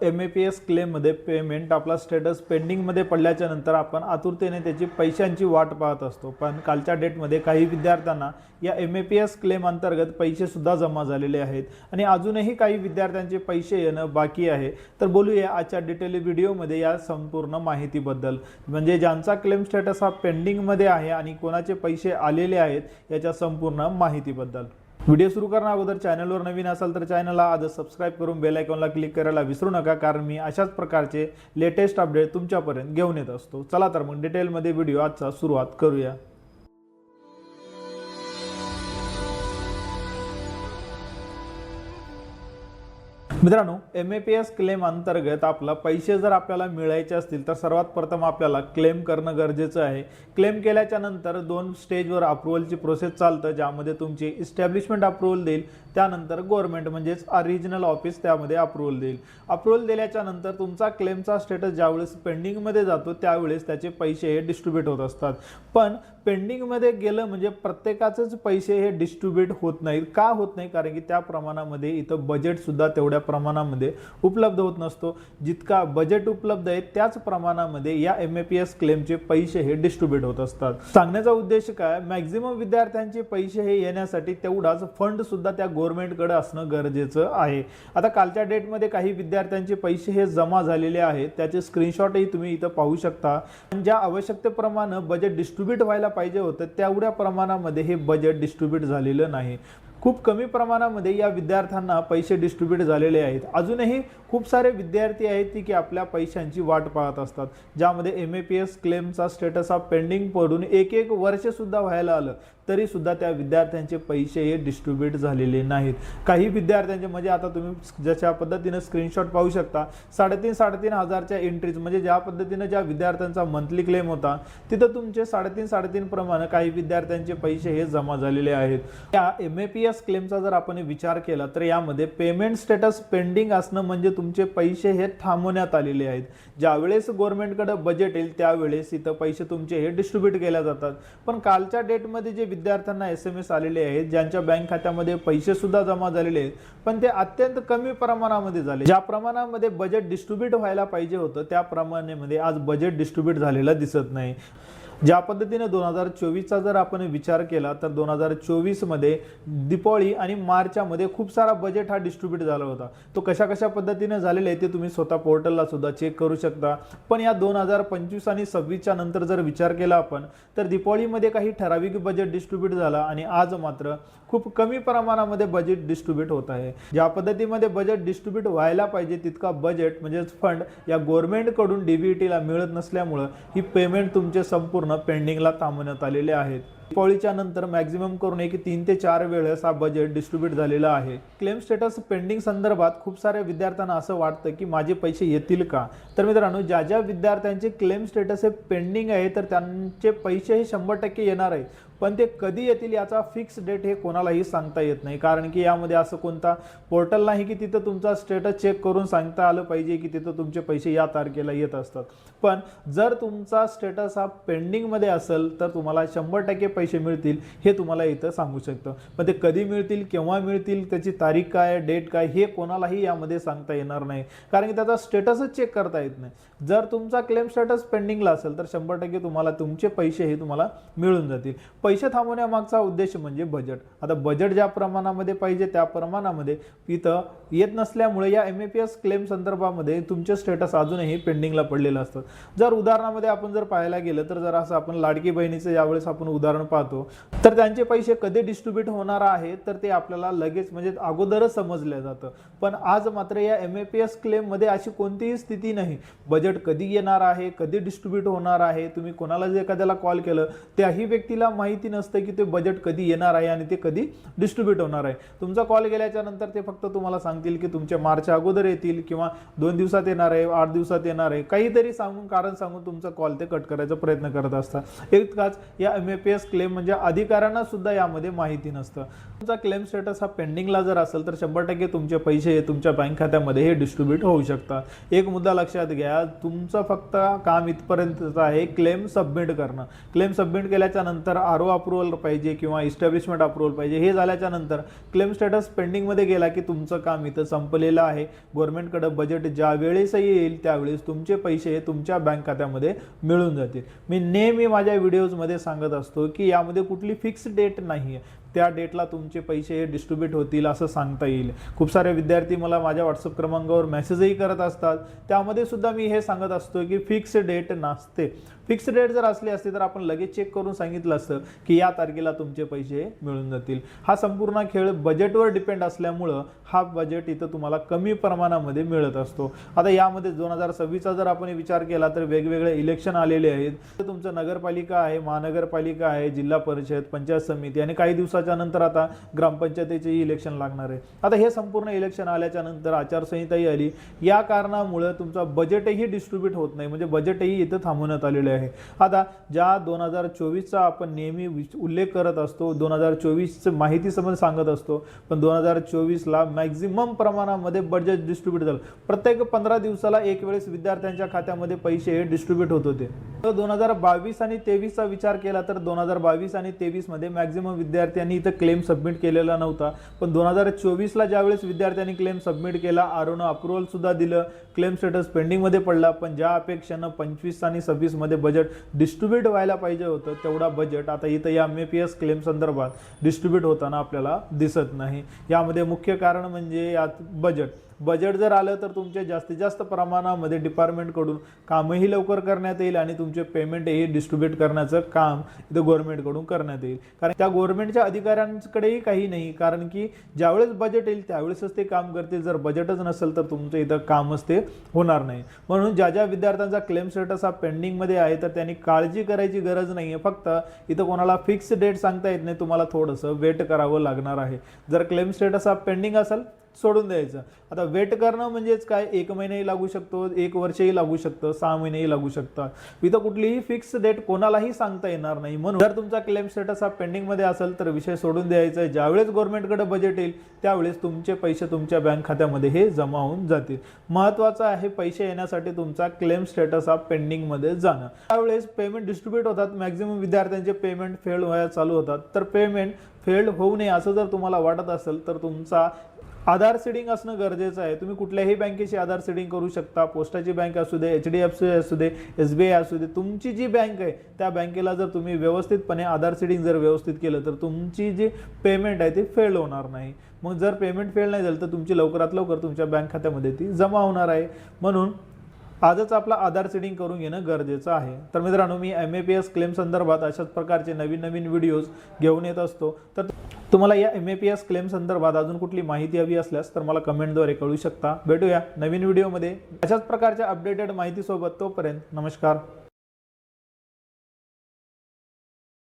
M A P S क्लेममध्ये payment आपला status पेंडिंगमध्ये पडल्याच्या नंतर आपण आतुरतेने त्याची पैशांची वाट पाहत असतो. पण कालच्या डेटमध्ये काही विद्यार्थ्यांना या M A P S claim अंतर्गत पैसेसुद्धा जमा झालेले आहेत. आणि अजूनही काही विद्यार्थ्यांचे पैसे येणं बाकी आहे. तर बोलूया आजच्या डिटेल व्हिडिओमध्ये या संपूर्ण माहितीबद्दल. म्हणजे ज्यांचा क्लेम स्टेटस हा पेंडिंगमध्ये आहे आणि कोणाचे पैसे आलेले आहेत याच्या संपूर्ण माहितीबद्दल. व्हिडिओ सुरू करणं अगोदर चॅनलवर नवीन असाल तर चॅनलला आजच सबस्क्राईब करून बेल आयकॉनला क्लिक करायला विसरू नका कारण मी अशाच प्रकारचे लेटेस्ट अपडेट तुमच्यापर्यंत घेऊन येत असतो. चला तर मग डिटेलमध्ये व्हिडिओ आजचा सुरुवात करूया. मित्रांनो M A P S claim अंतर्गत आपला पैसे जर आपल्याला मिळायचे असतील तर सर्वात प्रथम आपल्याला क्लेम करणं गरजेचं आहे. क्लेम केल्याच्यानंतर दोन स्टेजवर अप्रुव्हलची प्रोसेस चालतं ज्यामध्ये तुमची इस्टॅब्लिशमेंट अप्रुव्हल देईल त्यानंतर गव्हर्नमेंट म्हणजेच रिजनल ऑफिस त्यामध्ये अप्रुव्हल देईल. अप्रुव्हल दिल्याच्या नंतर तुमचा क्लेमचा स्टेटस ज्यावेळेस पेंडिंगमध्ये जातो त्यावेळेस त्याचे पैसे हे डिस्ट्रीब्यूट होत असतात. पण पेंडिंगमध्ये गेलं म्हणजे प्रत्येकाचेच पैसे हे डिस्ट्रीब्यूट होत नाहीत. का होत नाही? कारण की त्या प्रमाणामध्ये इथं बजेटसुद्धा तेवढ्या प्रमाणामध्ये उपलब्ध होत नसतो. जितका बजेट उपलब्ध आहे त्याच प्रमाणामध्ये या एम ए पी एस क्लेमचे पैसे हे डिस्ट्रीब्यूट होत असतात. सांगण्याचा उद्देश काय? मॅक्झिमम विद्यार्थ्यांचे पैसे हे येण्यासाठी तेवढाच फंड सुद्धा त्या गव्हर्नमेंटकडे असणं गरजेचं आहे. आता कालच्या डेटमध्ये काही विद्यार्थ्यांचे पैसे हे जमा झालेले आहेत. त्याचे स्क्रीनशॉटही तुम्ही इथं पाहू शकता. पण ज्या आवश्यकतेप्रमाणे बजेट डिस्ट्रीब्यूट व्हायला पाहिजे होतं तेवढ्या प्रमाणामध्ये हे बजेट डिस्ट्रीब्यूट झालेलं नाही. खूप कमी प्रमाणामध्ये या विद्यार्थ्यांना पैसे डिस्ट्रीब्यूट झालेले आहेत. अजूनही खूप सारे विद्यार्थी आहेत ती की आपल्या पैशांची वाट पाहत असतात. ज्यामध्ये एम ए पी एस क्लेमचा स्टेटस हा पेंडिंग पडून एक एक वर्षसुद्धा व्हायला आलं तरीसुद्धा त्या विद्यार्थ्यांचे पैसे हे डिस्ट्रीब्यूट झालेले नाहीत. काही विद्यार्थ्यांचे म्हणजे आता तुम्ही ज्याच्या पद्धतीनं स्क्रीनशॉट पाहू शकता साडेतीन साडेतीन हजारच्या एंट्रीज म्हणजे ज्या पद्धतीनं ज्या विद्यार्थ्यांचा मंथली क्लेम होता तिथं तुमचे साडेतीन साडेतीन प्रमाणे काही विद्यार्थ्यांचे पैसे हे जमा झालेले आहेत. त्या एम ए पी एस क्लेमचा जर आपण विचार केला तर यामध्ये पेमेंट स्टेटस पेंडिंग असणं म्हणजे तुमचे पैसे हे थांबवण्यात आलेले आहेत. ज्यावेळेस गव्हर्नमेंटकडे बजेट येईल त्यावेळेस इथं पैसे तुमचे हे डिस्ट्रीब्यूट केल्या जातात. पण कालच्या डेटमध्ये जे विद्यार्थ्यांना एस एम एस आलेले आहेत ज्यांच्या बँक खात्यामध्ये पैसे सुद्धा जमा झालेले आहेत पण ते अत्यंत कमी प्रमाणामध्ये झाले. ज्या प्रमाणामध्ये बजेट डिस्ट्रीब्यूट व्हायला पाहिजे होतं त्या प्रमाणामध्ये आज बजेट डिस्ट्रीब्यूट झालेलं दिसत नाही. ज्या पद्धतीने दोन हजार चोवीसचा जर आपण विचार केला तर दोन हजार चोवीसमध्ये दीपावळी आणि मार्चामध्ये खूप सारा बजेट हा डिस्ट्रीब्यूट झाला होता. तो कशा कशा पद्धतीने झालेला आहे ते तुम्ही स्वतः पोर्टलला सुद्धा चेक करू शकता. पण या दोन हजार पंचवीस आणि सव्वीसच्या नंतर जर विचार केला आपण तर दीपावलीमध्ये काही ठराविक बजेट डिस्ट्रीब्यूट झाला आणि आज मात्र खूप कमी प्रमाणामध्ये बजेट डिस्ट्रीब्यूट होत आहे. ज्या पद्धतीमध्ये बजेट डिस्ट्रीब्यूट व्हायला पाहिजे तितका बजेट म्हणजेच फंड या गव्हर्नमेंटकडून डीबीटीला मिळत नसल्यामुळं ही पेमेंट तुमचे संपूर्ण पेंडिंगला थांबवण्यात आलेले आहेत. दिवाळीच्या नंतर मॅक्झिमम करून एक तीन ते चार वेळेस हा बजेट डिस्ट्रीब्यूट झालेला आहे. क्लेम स्टेटस पेंडिंग संदर्भात खूप साऱ्या विद्यार्थ्यांना असं वाटतं की माझे पैसे येतील का? तर मित्रांनो ज्या ज्या विद्यार्थ्यांचे क्लेम स्टेटस हे पेंडिंग आहे तर त्यांचे पैसे हे शंभर टक्के येणार आहे. पण ते कधी येतील याचा फिक्स डेट हे कोणालाही सांगता येत नाही. कारण की यामध्ये असं कोणता पोर्टल नाही की तिथं तुमचा स्टेटस चेक करून सांगता आलं पाहिजे की तिथं तुमचे पैसे या तारखेला येत असतात. पण जर तुमचा स्टेटस हा पेंडिंगमध्ये असेल तर तुम्हाला शंभर टक्के पैसे मिळतील हे तुम्हाला इथं सांगू शकतं. पण ते कधी मिळतील केव्हा मिळतील त्याची तारीख काय डेट काय हे कोणालाही यामध्ये सांगता येणार नाही. कारण की त्याचा स्टेटसच चेक करता येत नाही. जर तुमचा क्लेम स्टेटस पेंडिंगला असेल तर शंभर टक्के तुम्हाला तुमचे पैसे हे तुम्हाला मिळून जातील. पैसे थांबवण्यामागचा उद्देश म्हणजे बजेट आता बजेट ज्या प्रमाणामध्ये पाहिजे त्या प्रमाणामध्ये इथं येत नसल्यामुळे या M A P S claim संदर्भामध्ये तुमचे स्टेटस अजूनही पेंडिंगला पडलेलं असतं. जर उदाहरणामध्ये आपण जर पाहायला गेलं तर जर असं आपण लाडकी बहिणीचं यावेळेस आपण उदाहरण पाहतो तर त्यांचे पैसे कधी डिस्ट्रीब्यूट होणार आहे तर ते आपल्याला लगेच म्हणजे अगोदरच समजलं जातं. पण आज मात्र या एम ए पी एस क्लेममध्ये अशी कोणतीही स्थिती नाही. बजेट कधी येणार आहे कधी डिस्ट्रीब्यूट होणार आहे तुम्ही कोणाला जे एखाद्याला कॉल केलं त्याही व्यक्तीला माहिती नसतं की ते बजेट कधी येणार आहे आणि ते कधी डिस्ट्रीब्यूट होणार आहे. तुमचा कॉल गेल्याच्यानंतर ते फक्त तुम्हाला सांगतील की तुमच्या मार्चच्या अगोदर येतील किंवा दोन दिवसात येणार आहे आठ दिवसात येणार आहे. काहीतरी सांगून कारण सांगून तुमचा कॉल ते कट करायचा प्रयत्न करत असतात. इतकाच या M A P S claim म्हणजे अधिकाऱ्यांना सुद्धा यामध्ये माहिती नसतं. तुमचा क्लेम स्टेटस हा पेंडिंगला जर असेल तर शंभर टक्के तुमचे पैसे हे तुमच्या बँक खात्यामध्ये हे डिस्ट्रीब्यूट होऊ शकतात. एक मुद्दा लक्षात घ्या तुमचं फक्त काम इथपर्यंतच आहे क्लेम सबमिट करणं. क्लेम सबमिट केल्याच्यानंतर आर अप्रुव्हल पाहिजे किंवा इस्टॅब्लिशमेंट अप्रुव्हल पाहिजे हे झाल्याच्यानंतर क्लेम स्टेटस पेंडिंगमध्ये गेला की तुमचं काम इथं संपलेलं आहे. गव्हर्नमेंटकडं बजेट ज्या वेळेसही येईल त्यावेळेस तुमचे पैसे हे तुमच्या बँक खात्यामध्ये मिळून जातील. मी नेहमी माझ्या व्हिडिओजमध्ये सांगत असतो की यामध्ये कुठली फिक्स डेट नाही आहे त्या डेटला तुमचे पैसे हे डिस्ट्रीब्यूट होतील असं सांगता येईल. खूप सारे विद्यार्थी मला माझ्या व्हॉट्सअप क्रमांकावर मेसेजही करत असतात. त्यामध्ये सुद्धा मी हे सांगत असतो की फिक्स डेट नसते. फिक्स डेट जर असली असते तर आपण लगेच चेक करून सांगितलं असतं की या तारखेला तुमचे पैसे मिळून जातील. हा संपूर्ण खेळ बजेटवर डिपेंड असल्यामुळं हा बजेट इथं तुम्हाला कमी प्रमाणामध्ये मिळत असतो. आता यामध्ये दोन हजार सव्वीसचा जर आपण विचार केला तर वेगवेगळे इलेक्शन आलेले आहेत. तर तुमचं नगरपालिका आहे महानगरपालिका आहे जिल्हा परिषद पंचायत समिती आणि काही दिवसात दिवसाच्या नंतर आता ग्रामपंचायतीचे इलेक्शन लागणार आहे. आता हे संपूर्ण इलेक्शन आल्याच्यानंतर आचारसंहिताही आली. या कारणामुळं तुमचा बजेटही डिस्ट्रीब्यूट होत नाही. म्हणजे बजेटही इथं थांबवण्यात आलेले आहे. आता ज्या दोन हजार चोवीसचा आपण नेहमी उल्लेख करत असतो दोन हजार चोवीसचं माहिती समज सांगत असतो पण दोन हजार चोवीसला मॅक्झिमम प्रमाणामध्ये बजेट डिस्ट्रीब्यूट झालं. प्रत्येक पंधरा दिवसाला एक वेळेस विद्यार्थ्यांच्या खात्यामध्ये पैसे हे डिस्ट्रीब्यूट होत होते. तर दोन हजार बावीस आणि तेवीसचा विचार केला तर दोन हजार बावीस आणि तेवीसमध्ये मॅक्झिमम त्यांनी इथं क्लेम सबमिट केलेला नव्हता. पण दोन हजार चोवीसला ज्यावेळेस विद्यार्थ्यांनी क्लेम सबमिट केला आरोनं अप्रुव्हलसुद्धा दिलं. क्लेम स्टेटस पेंडिंगमध्ये पडला पण ज्या अपेक्षेनं पंचवीस आणि सव्वीसमध्ये बजेट डिस्ट्रीब्यूट व्हायला पाहिजे होतं तेवढा बजेट आता इथं या M A P S claim संदर्भात डिस्ट्रीब्यूट होताना आपल्याला दिसत नाही. यामध्ये मुख्य कारण म्हणजे यात बजेट बजेट जर आलं तर तुमचे जास्तीत जास्त प्रमाणामध्ये डिपार्टमेंटकडून कामही लवकर करण्यात येईल आणि तुमचे पेमेंटही डिस्ट्रीब्यूट करण्याचं काम इथं गव्हर्नमेंटकडून करण्यात येईल. कारण त्या गव्हर्नमेंटच्या अधिकाऱ्यांकडेही काही नाही. कारण की ज्यावेळेस बजेट येईल त्यावेळेसच ते काम करतील. जर बजेटच नसेल तर तुमचं इथं कामच ते होणार नाही. म्हणून ज्या ज्या विद्यार्थ्यांचा क्लेम स्टेटस हा पेंडिंगमध्ये आहे तर त्यांनी काळजी करायची गरज नाही आहे फक्त इथं कोणाला फिक्स डेट सांगता येत नाही. तुम्हाला थोडंसं वेट करावं लागणार आहे. जर क्लेम स्टेटस हा पेंडिंग असेल सोडून द्यायचं. आता वेट करणं म्हणजेच काय? एक महिनाही लागू शकतो एक वर्षही लागू शकतं सहा महिनेही लागू शकतात. इथं कुठलीही फिक्स डेट कोणालाही सांगता येणार नाही. म्हणून जर तुमचा क्लेम स्टेटस हा पेंडिंगमध्ये असेल तर विषय सोडून द्यायचा आहे. ज्यावेळेस गव्हर्नमेंटकडे बजेट येईल त्यावेळेस तुमचे पैसे तुमच्या बँक खात्यामध्ये हे जमा होऊन जातील. महत्त्वाचं आहे पैसे येण्यासाठी तुमचा क्लेम स्टेटस हा पेंडिंगमध्ये जाणं. त्यावेळेस पेमेंट डिस्ट्रीब्यूट होतात. मॅक्झिमम विद्यार्थ्यांचे पेमेंट फेल व्हायला चालू होतात. तर पेमेंट फेल्ड होऊ नये असं जर तुम्हाला वाटत असेल तर तुमचा आधार सीडिंग असणं गरजेचं आहे. तुम्ही कुठल्याही बँकेशी आधार सीडिंग करू शकता. पोस्टाची बँक असू दे एच डी एफ सी असू दे एस बी आय असू दे तुमची जी बँक आहे त्या बँकेला जर तुम्ही व्यवस्थितपणे आधार सीडिंग जर व्यवस्थित केलं तर तुमची जी पेमेंट आहे ती फेल होणार नाही. मग जर पेमेंट फेल नाही झालं तर तुमची लवकरात लवकर तुमच्या बँक खात्यामध्ये ती जमा होणार आहे. म्हणून आजच आपला आधार सेटिंग करून घेणं गरजेचं आहे. तर मित्रांनो मी M A P S claim संदर्भात अशाच प्रकारचे नवीन नवीन व्हिडिओज घेऊन येत असतो. तर तुम्हाला या M A P S claim संदर्भात अजून कुठली माहिती हवी असल्यास तर मला कमेंटद्वारे कळू शकता. भेटूया नवीन व्हिडिओमध्ये अशाच प्रकारच्या अपडेटेड माहितीसोबत तोपर्यंत नमस्कार.